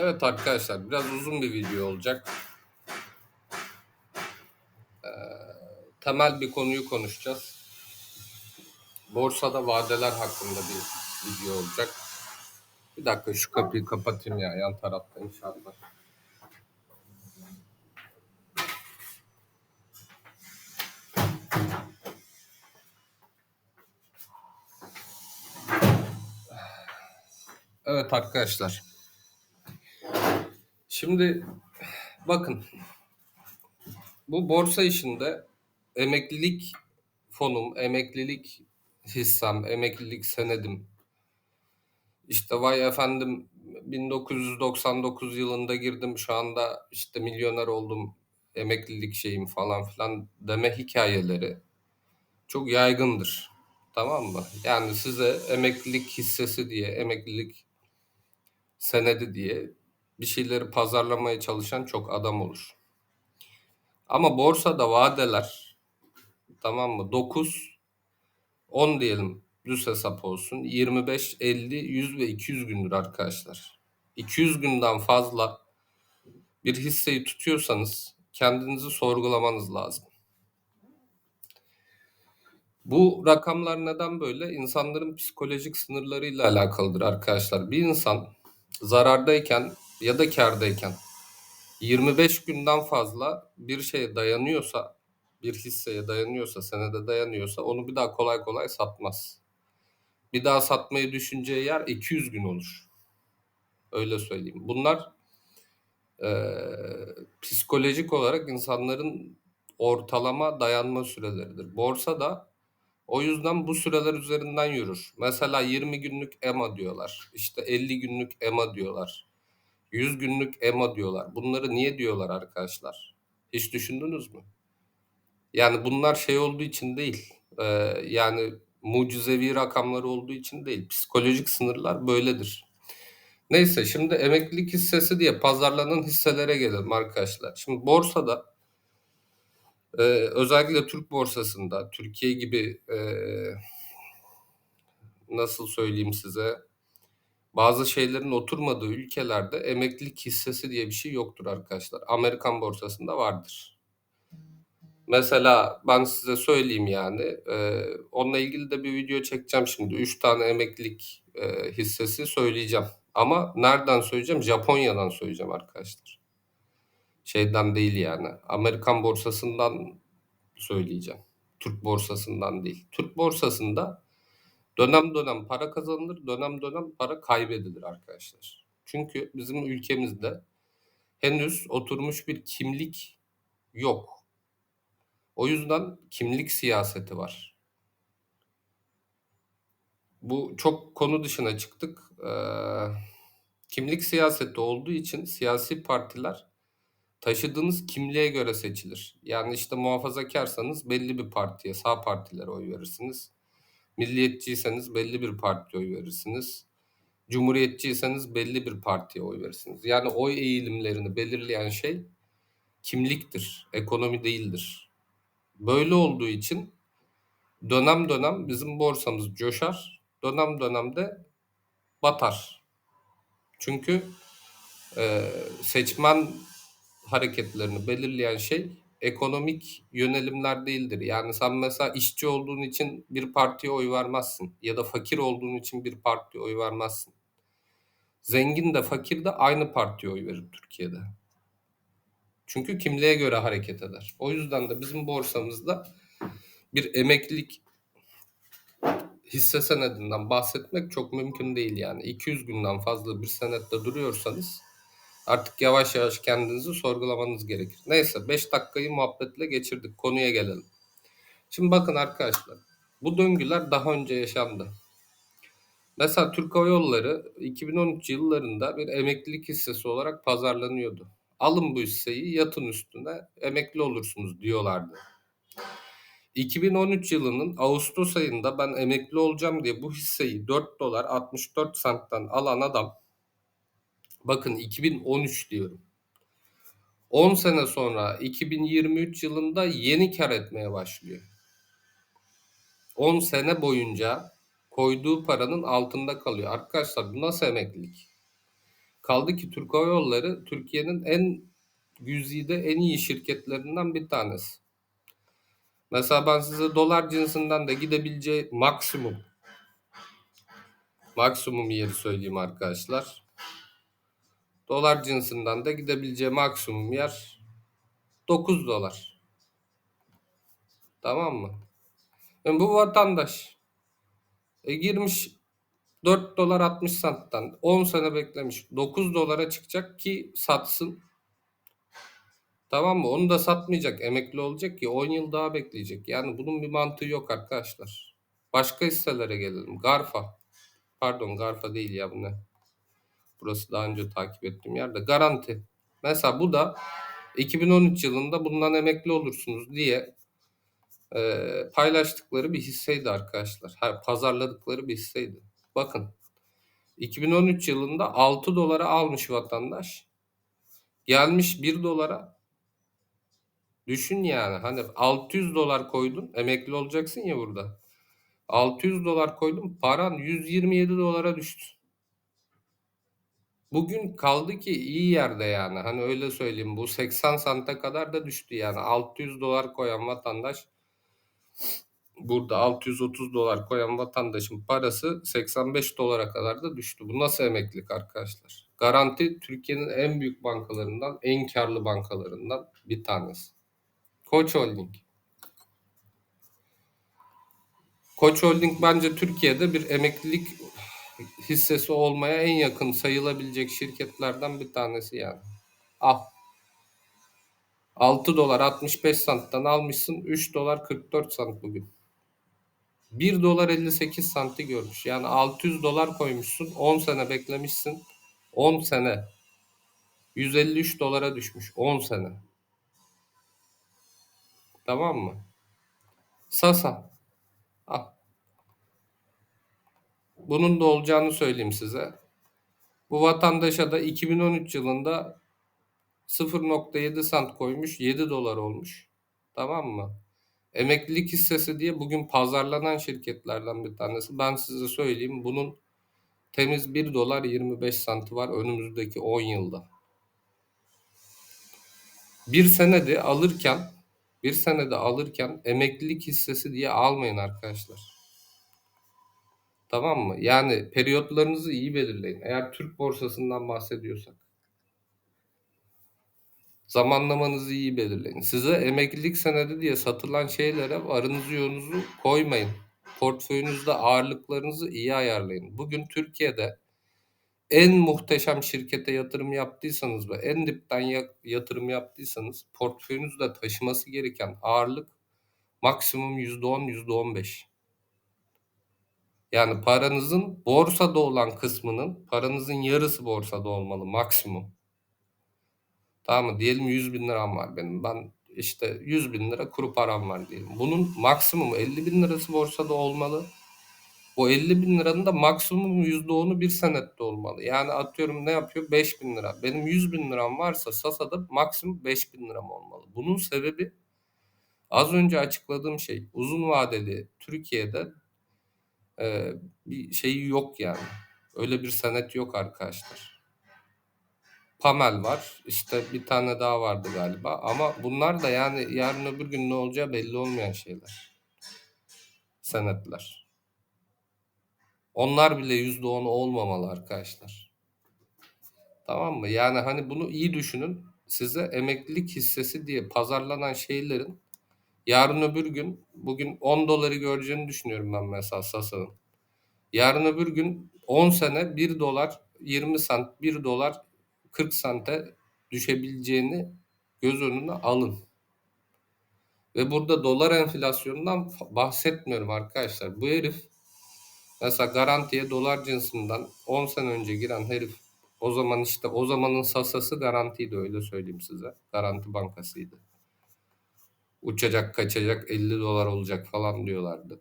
Evet arkadaşlar biraz uzun bir video olacak. Ee, temel bir konuyu konuşacağız. Borsada vadeler hakkında bir video olacak. Bir dakika şu kapıyı kapatayım ya yan tarafta inşallah. Evet arkadaşlar. Şimdi bakın bu borsa işinde emeklilik fonum, emeklilik hissem, emeklilik senedim. İşte vay efendim 1999 yılında girdim şu anda işte milyoner oldum emeklilik şeyim falan filan deme hikayeleri çok yaygındır. Tamam mı? Yani size emeklilik hissesi diye, emeklilik senedi diye bir şeyleri pazarlamaya çalışan çok adam olur. Ama borsada vadeler tamam mı? 9 10 diyelim düz hesap olsun. 25, 50, 100 ve 200 gündür arkadaşlar. 200 günden fazla bir hisseyi tutuyorsanız kendinizi sorgulamanız lazım. Bu rakamlar neden böyle? İnsanların psikolojik sınırlarıyla alakalıdır arkadaşlar. Bir insan zarardayken ya da kardayken 25 günden fazla bir şeye dayanıyorsa, bir hisseye dayanıyorsa, senede dayanıyorsa onu bir daha kolay kolay satmaz. Bir daha satmayı düşüneceği yer 200 gün olur. Öyle söyleyeyim. Bunlar e, psikolojik olarak insanların ortalama dayanma süreleridir. Borsa da o yüzden bu süreler üzerinden yürür. Mesela 20 günlük EMA diyorlar. İşte 50 günlük EMA diyorlar. 100 günlük EMA diyorlar. Bunları niye diyorlar arkadaşlar? Hiç düşündünüz mü? Yani bunlar şey olduğu için değil. E, yani mucizevi rakamları olduğu için değil. Psikolojik sınırlar böyledir. Neyse şimdi emeklilik hissesi diye pazarlanan hisselere gelelim arkadaşlar. Şimdi borsada e, özellikle Türk borsasında Türkiye gibi e, nasıl söyleyeyim size bazı şeylerin oturmadığı ülkelerde emeklilik hissesi diye bir şey yoktur arkadaşlar. Amerikan borsasında vardır. Mesela ben size söyleyeyim yani e, onunla ilgili de bir video çekeceğim şimdi. Üç tane emeklilik e, hissesi söyleyeceğim. Ama nereden söyleyeceğim? Japonya'dan söyleyeceğim arkadaşlar. Şeyden değil yani. Amerikan borsasından söyleyeceğim. Türk borsasından değil. Türk borsasında dönem dönem para kazanılır, dönem dönem para kaybedilir arkadaşlar. Çünkü bizim ülkemizde henüz oturmuş bir kimlik yok. O yüzden kimlik siyaseti var. Bu çok konu dışına çıktık. Ee, kimlik siyaseti olduğu için siyasi partiler taşıdığınız kimliğe göre seçilir. Yani işte muhafazakarsanız belli bir partiye, sağ partilere oy verirsiniz. Milliyetçiyseniz belli bir partiye oy verirsiniz. Cumhuriyetçiyseniz belli bir partiye oy verirsiniz. Yani oy eğilimlerini belirleyen şey kimliktir, ekonomi değildir. Böyle olduğu için dönem dönem bizim borsamız coşar, dönem dönem de batar. Çünkü e, seçmen hareketlerini belirleyen şey ekonomik yönelimler değildir. Yani sen mesela işçi olduğun için bir partiye oy vermezsin ya da fakir olduğun için bir partiye oy vermezsin. Zengin de fakir de aynı partiye oy verir Türkiye'de. Çünkü kimliğe göre hareket eder. O yüzden de bizim borsamızda bir emeklilik hisse senedinden bahsetmek çok mümkün değil yani. 200 günden fazla bir senette duruyorsanız artık yavaş yavaş kendinizi sorgulamanız gerekir. Neyse 5 dakikayı muhabbetle geçirdik. Konuya gelelim. Şimdi bakın arkadaşlar. Bu döngüler daha önce yaşandı. Mesela Türk Hava Yolları 2013 yıllarında bir emeklilik hissesi olarak pazarlanıyordu. Alın bu hisseyi yatın üstüne emekli olursunuz diyorlardı. 2013 yılının Ağustos ayında ben emekli olacağım diye bu hisseyi 4 dolar 64 centten alan adam bakın 2013 diyorum. 10 sene sonra 2023 yılında yeni kar etmeye başlıyor. 10 sene boyunca koyduğu paranın altında kalıyor. Arkadaşlar bu nasıl emeklilik? Kaldı ki Türk Hava Yolları Türkiye'nin en güzide en iyi şirketlerinden bir tanesi. Mesela ben size dolar cinsinden de gidebileceği maksimum maksimum yeri söyleyeyim arkadaşlar. Dolar cinsinden de gidebileceği maksimum yer 9 dolar. Tamam mı? Yani bu vatandaş e, girmiş 4 dolar 60 centten 10 sene beklemiş 9 dolara çıkacak ki satsın. Tamam mı? Onu da satmayacak. Emekli olacak ki 10 yıl daha bekleyecek. Yani bunun bir mantığı yok arkadaşlar. Başka hisselere gelelim. Garfa. Pardon Garfa değil ya bu ne? Burası daha önce takip ettiğim yerde. Garanti. Mesela bu da 2013 yılında bundan emekli olursunuz diye e, paylaştıkları bir hisseydi arkadaşlar. Ha, pazarladıkları bir hisseydi. Bakın 2013 yılında 6 dolara almış vatandaş. Gelmiş 1 dolara. Düşün yani hani 600 dolar koydun emekli olacaksın ya burada. 600 dolar koydum paran 127 dolara düştü. Bugün kaldı ki iyi yerde yani hani öyle söyleyeyim bu 80 sante kadar da düştü yani 600 dolar koyan vatandaş burada 630 dolar koyan vatandaşın parası 85 dolara kadar da düştü. Bu nasıl emeklilik arkadaşlar? Garanti Türkiye'nin en büyük bankalarından, en karlı bankalarından bir tanesi. Koç Holding. Koç Holding bence Türkiye'de bir emeklilik hissesi olmaya en yakın sayılabilecek şirketlerden bir tanesi yani. Al. 6 dolar 65 santtan almışsın 3 dolar 44 sant bugün. 1 dolar 58 santi görmüş. Yani 600 dolar koymuşsun 10 sene beklemişsin 10 sene 153 dolara düşmüş 10 sene. Tamam mı? Sasa. Al. Bunun da olacağını söyleyeyim size. Bu vatandaşa da 2013 yılında 0.7 sant koymuş 7 dolar olmuş. Tamam mı? Emeklilik hissesi diye bugün pazarlanan şirketlerden bir tanesi. Ben size söyleyeyim bunun temiz 1 dolar 25 santi var önümüzdeki 10 yılda. Bir senede alırken bir senede alırken emeklilik hissesi diye almayın arkadaşlar. Tamam mı? Yani periyotlarınızı iyi belirleyin. Eğer Türk borsasından bahsediyorsak. Zamanlamanızı iyi belirleyin. Size emeklilik senedi diye satılan şeylere varınızı yoğunuzu koymayın. Portföyünüzde ağırlıklarınızı iyi ayarlayın. Bugün Türkiye'de en muhteşem şirkete yatırım yaptıysanız ve en dipten yatırım yaptıysanız portföyünüzde taşıması gereken ağırlık maksimum %10, %15. Yani paranızın borsada olan kısmının paranızın yarısı borsada olmalı maksimum. Tamam mı? Diyelim 100 bin liram var benim. Ben işte 100 bin lira kuru param var diyelim. Bunun maksimum 50 bin lirası borsada olmalı. O 50 bin liranın da maksimum %10'u bir senette olmalı. Yani atıyorum ne yapıyor? 5 bin lira. Benim 100 bin liram varsa Sasa'da maksimum 5 bin liram olmalı. Bunun sebebi az önce açıkladığım şey. Uzun vadeli Türkiye'de bir şeyi yok yani. Öyle bir senet yok arkadaşlar. Pamel var. İşte bir tane daha vardı galiba. Ama bunlar da yani yarın öbür gün ne olacağı belli olmayan şeyler. Senetler. Onlar bile %10 olmamalı arkadaşlar. Tamam mı? Yani hani bunu iyi düşünün. Size emeklilik hissesi diye pazarlanan şeylerin yarın öbür gün bugün 10 doları göreceğini düşünüyorum ben mesela Sasa'nın. Yarın öbür gün 10 sene 1 dolar 20 sent 1 dolar 40 sente düşebileceğini göz önüne alın. Ve burada dolar enflasyonundan bahsetmiyorum arkadaşlar. Bu herif mesela garantiye dolar cinsinden 10 sene önce giren herif o zaman işte o zamanın sasası garantiydi öyle söyleyeyim size. Garanti bankasıydı. Uçacak kaçacak 50 dolar olacak falan diyorlardı.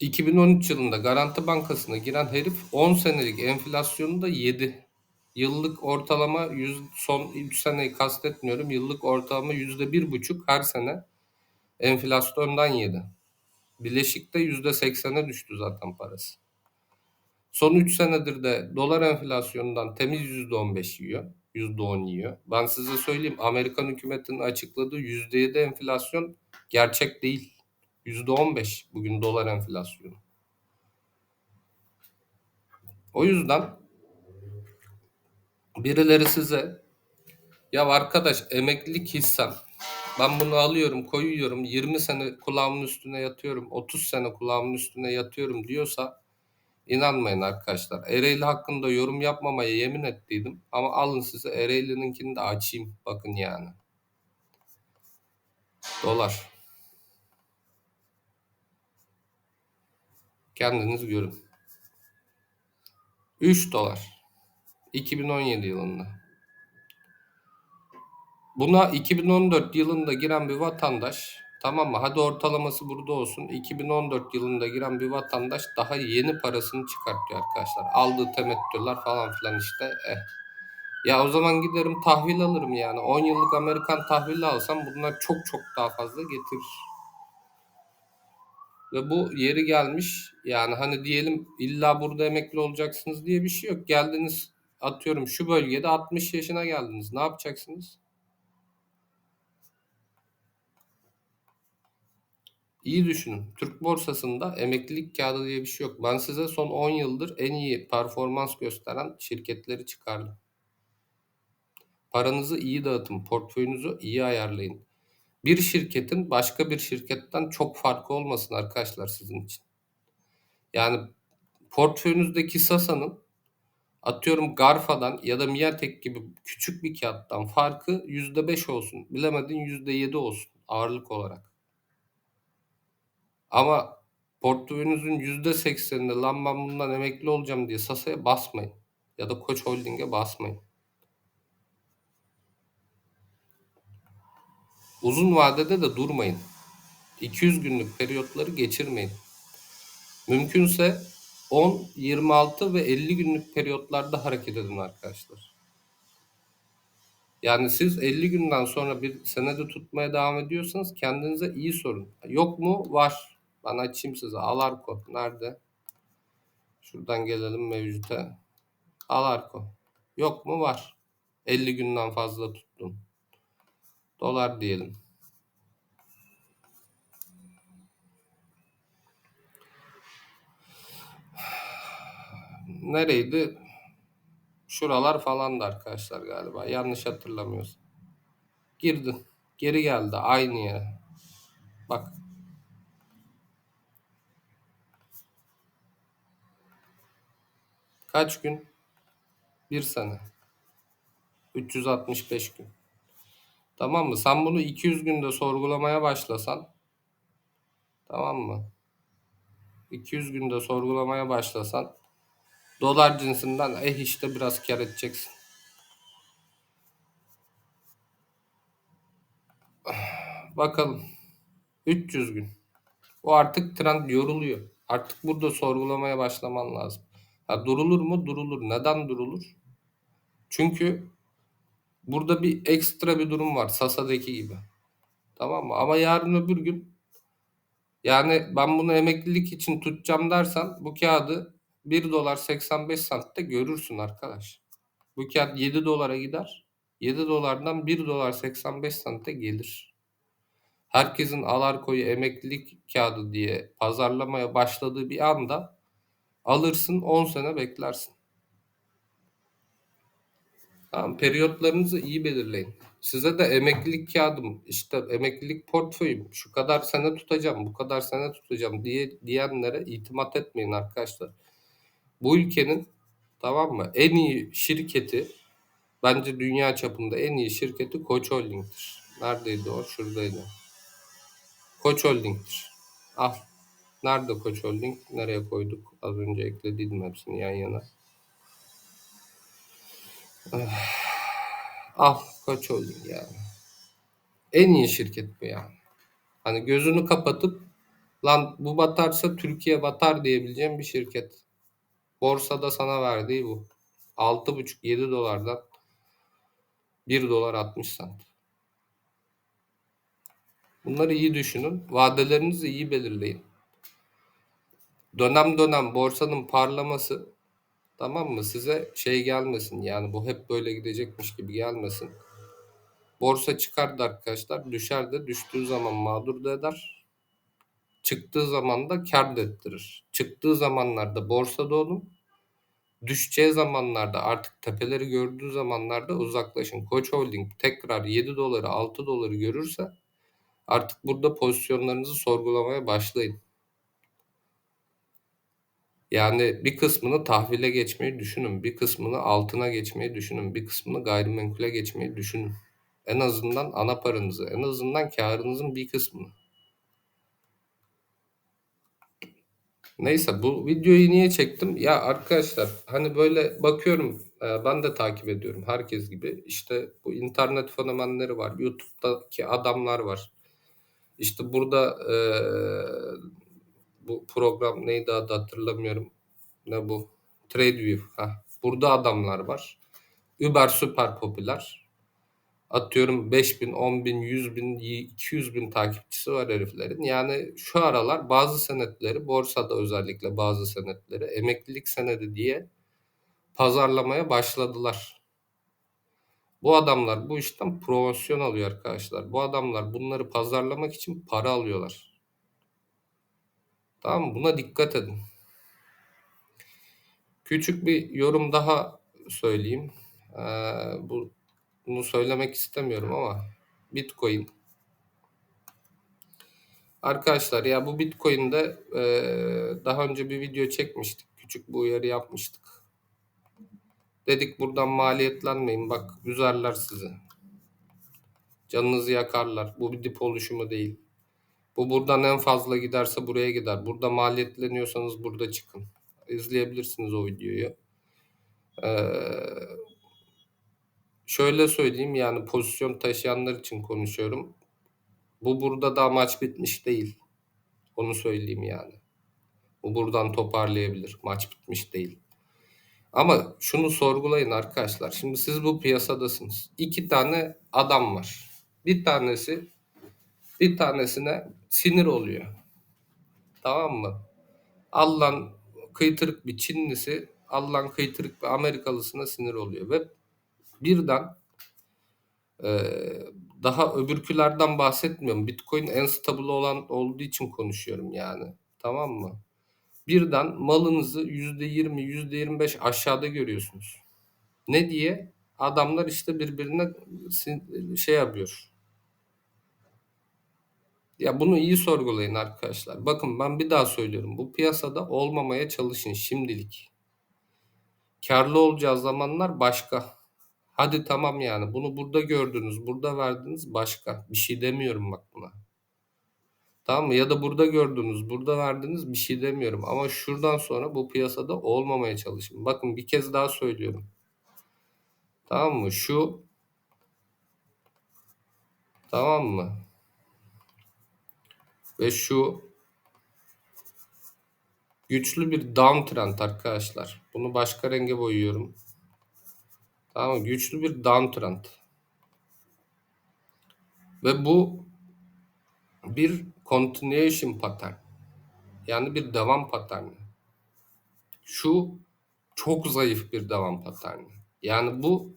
2013 yılında Garanti Bankası'na giren herif 10 senelik enflasyonu da yedi. Yıllık ortalama 100, son 3 seneyi kastetmiyorum. Yıllık ortalama %1,5 her sene enflasyondan yedi. Bileşik'te %80'e düştü zaten parası. Son 3 senedir de dolar enflasyonundan temiz %15 yiyor. %10 yiyor. Ben size söyleyeyim Amerikan hükümetinin açıkladığı %7 enflasyon gerçek değil. %15 bugün dolar enflasyonu. O yüzden birileri size ya arkadaş emeklilik hissem ben bunu alıyorum koyuyorum 20 sene kulağımın üstüne yatıyorum 30 sene kulağımın üstüne yatıyorum diyorsa inanmayın arkadaşlar. Ereğli hakkında yorum yapmamaya yemin ettiydim ama alın size Ereğli'ninkini de açayım bakın yani. Dolar. Kendiniz görün. 3 dolar. 2017 yılında. Buna 2014 yılında giren bir vatandaş tamam mı? Hadi ortalaması burada olsun. 2014 yılında giren bir vatandaş daha yeni parasını çıkartıyor arkadaşlar. Aldığı temettüler falan filan işte. Eh. Ya o zaman giderim tahvil alırım yani. 10 yıllık Amerikan tahvili alsam bunlar çok çok daha fazla getirir. Ve bu yeri gelmiş yani hani diyelim illa burada emekli olacaksınız diye bir şey yok. Geldiniz atıyorum şu bölgede 60 yaşına geldiniz. Ne yapacaksınız? İyi düşünün. Türk borsasında emeklilik kağıdı diye bir şey yok. Ben size son 10 yıldır en iyi performans gösteren şirketleri çıkardım. Paranızı iyi dağıtın, portföyünüzü iyi ayarlayın. Bir şirketin başka bir şirketten çok farkı olmasın arkadaşlar sizin için. Yani portföyünüzdeki Sasa'nın atıyorum Garfa'dan ya da Miatek gibi küçük bir kağıttan farkı %5 olsun. Bilemedin %7 olsun ağırlık olarak. Ama portföyünüzün %80'inde lan ben bundan emekli olacağım diye Sasa'ya basmayın. Ya da Koç Holding'e basmayın. Uzun vadede de durmayın. 200 günlük periyotları geçirmeyin. Mümkünse 10, 26 ve 50 günlük periyotlarda hareket edin arkadaşlar. Yani siz 50 günden sonra bir senede tutmaya devam ediyorsanız kendinize iyi sorun. Yok mu? Var. Ben açayım size. Alarko. Nerede? Şuradan gelelim mevcuta. Alarko. Yok mu? Var. 50 günden fazla tuttum. Dolar diyelim. Nereydi? Şuralar falandı arkadaşlar galiba. Yanlış hatırlamıyorsam. Girdin. Geri geldi aynı yere. Bak. Kaç gün? Bir sene. 365 gün. Tamam mı? Sen bunu 200 günde sorgulamaya başlasan tamam mı? 200 günde sorgulamaya başlasan dolar cinsinden eh işte biraz kar edeceksin. Bakalım. 300 gün. O artık trend yoruluyor. Artık burada sorgulamaya başlaman lazım. Ha, durulur mu? Durulur. Neden durulur? Çünkü burada bir ekstra bir durum var. Sasa'daki gibi. Tamam mı? Ama yarın öbür gün yani ben bunu emeklilik için tutacağım dersen bu kağıdı 1 dolar 85 santte görürsün arkadaş. Bu kağıt 7 dolara gider. 7 dolardan 1 dolar 85 sante gelir. Herkesin Alarko'yu emeklilik kağıdı diye pazarlamaya başladığı bir anda alırsın 10 sene beklersin. Tamam, periyotlarınızı iyi belirleyin. Size de emeklilik kağıdım, işte emeklilik portföyüm, şu kadar sene tutacağım, bu kadar sene tutacağım diye diyenlere itimat etmeyin arkadaşlar. Bu ülkenin tamam mı en iyi şirketi bence dünya çapında en iyi şirketi Koç Holding'tir. Neredeydi o? Şuradaydı. Koç Holding'tir. Al. Nerede Koç Holding? Nereye koyduk? Az önce eklediydim hepsini yan yana. Al Koç Holding yani. En iyi şirket bu yani. Hani gözünü kapatıp lan bu batarsa Türkiye batar diyebileceğim bir şirket. Borsada sana verdiği bu. 6,5-7 dolardan 1 dolar 60 sent. Bunları iyi düşünün. Vadelerinizi iyi belirleyin. Dönem dönem borsanın parlaması Tamam mı? Size şey gelmesin yani bu hep böyle gidecekmiş gibi gelmesin. Borsa çıkardı arkadaşlar. Düşer de düştüğü zaman mağdur da eder. Çıktığı zaman da kar da ettirir. Çıktığı zamanlarda borsada olun. Düşeceği zamanlarda artık tepeleri gördüğü zamanlarda uzaklaşın. Koç Holding tekrar 7 doları 6 doları görürse artık burada pozisyonlarınızı sorgulamaya başlayın. Yani bir kısmını tahvile geçmeyi düşünün. Bir kısmını altına geçmeyi düşünün. Bir kısmını gayrimenkule geçmeyi düşünün. En azından ana paranızı, en azından karınızın bir kısmını. Neyse bu videoyu niye çektim? Ya arkadaşlar hani böyle bakıyorum e, ben de takip ediyorum herkes gibi. İşte bu internet fenomenleri var. YouTube'daki adamlar var. İşte burada e, bu program neydi adı hatırlamıyorum. Ne bu? TradeView. Heh. Burada adamlar var. Uber süper popüler. Atıyorum 5000, 10000, 100 200 bin takipçisi var heriflerin. Yani şu aralar bazı senetleri, borsada özellikle bazı senetleri emeklilik senedi diye pazarlamaya başladılar. Bu adamlar bu işten promosyon alıyor arkadaşlar. Bu adamlar bunları pazarlamak için para alıyorlar. Tamam? Buna dikkat edin. Küçük bir yorum daha söyleyeyim. Ee, bu bunu söylemek istemiyorum ama Bitcoin. Arkadaşlar ya bu Bitcoin'de e, daha önce bir video çekmiştik. Küçük bir uyarı yapmıştık. Dedik buradan maliyetlenmeyin bak üzerler sizi. Canınızı yakarlar. Bu bir dip oluşumu değil. Bu buradan en fazla giderse buraya gider. Burada maliyetleniyorsanız burada çıkın. İzleyebilirsiniz o videoyu. Ee, şöyle söyleyeyim yani pozisyon taşıyanlar için konuşuyorum. Bu burada da maç bitmiş değil. Onu söyleyeyim yani. Bu buradan toparlayabilir. Maç bitmiş değil. Ama şunu sorgulayın arkadaşlar. Şimdi siz bu piyasadasınız. İki tane adam var. Bir tanesi bir tanesine sinir oluyor. Tamam mı? Allah'ın kıytırık bir Çinlisi, Allah'ın kıytırık bir Amerikalısına sinir oluyor ve birden e, daha öbürkülerden bahsetmiyorum. Bitcoin en stabil olan olduğu için konuşuyorum yani. Tamam mı? Birden malınızı %20, %25 aşağıda görüyorsunuz. Ne diye? Adamlar işte birbirine şey yapıyor. Ya bunu iyi sorgulayın arkadaşlar. Bakın ben bir daha söylüyorum. Bu piyasada olmamaya çalışın şimdilik. Karlı olacağı zamanlar başka. Hadi tamam yani bunu burada gördünüz, burada verdiniz başka. Bir şey demiyorum bak buna. Tamam mı? Ya da burada gördünüz, burada verdiniz bir şey demiyorum. Ama şuradan sonra bu piyasada olmamaya çalışın. Bakın bir kez daha söylüyorum. Tamam mı? Şu tamam mı? Ve şu güçlü bir downtrend arkadaşlar. Bunu başka renge boyuyorum. Tamam mı? Güçlü bir downtrend. Ve bu bir continuation pattern. Yani bir devam paterni. Şu çok zayıf bir devam paterni. Yani bu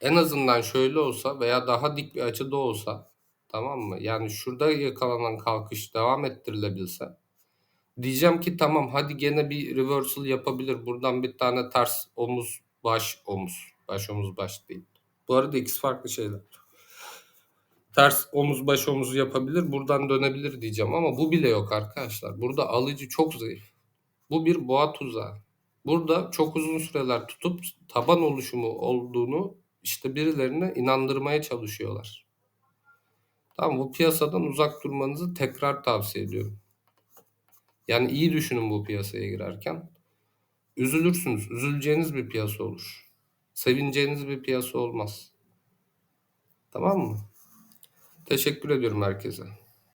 en azından şöyle olsa veya daha dik bir açıda olsa tamam mı? Yani şurada yakalanan kalkış devam ettirilebilse diyeceğim ki tamam hadi gene bir reversal yapabilir. Buradan bir tane ters omuz baş omuz. Baş omuz baş değil. Bu arada ikisi farklı şeyler ters omuz baş omuzu yapabilir buradan dönebilir diyeceğim ama bu bile yok arkadaşlar. Burada alıcı çok zayıf. Bu bir boğa tuzağı. Burada çok uzun süreler tutup taban oluşumu olduğunu işte birilerine inandırmaya çalışıyorlar. Tamam bu piyasadan uzak durmanızı tekrar tavsiye ediyorum. Yani iyi düşünün bu piyasaya girerken. Üzülürsünüz. Üzüleceğiniz bir piyasa olur. Sevineceğiniz bir piyasa olmaz. Tamam mı? Teşekkür ediyorum herkese.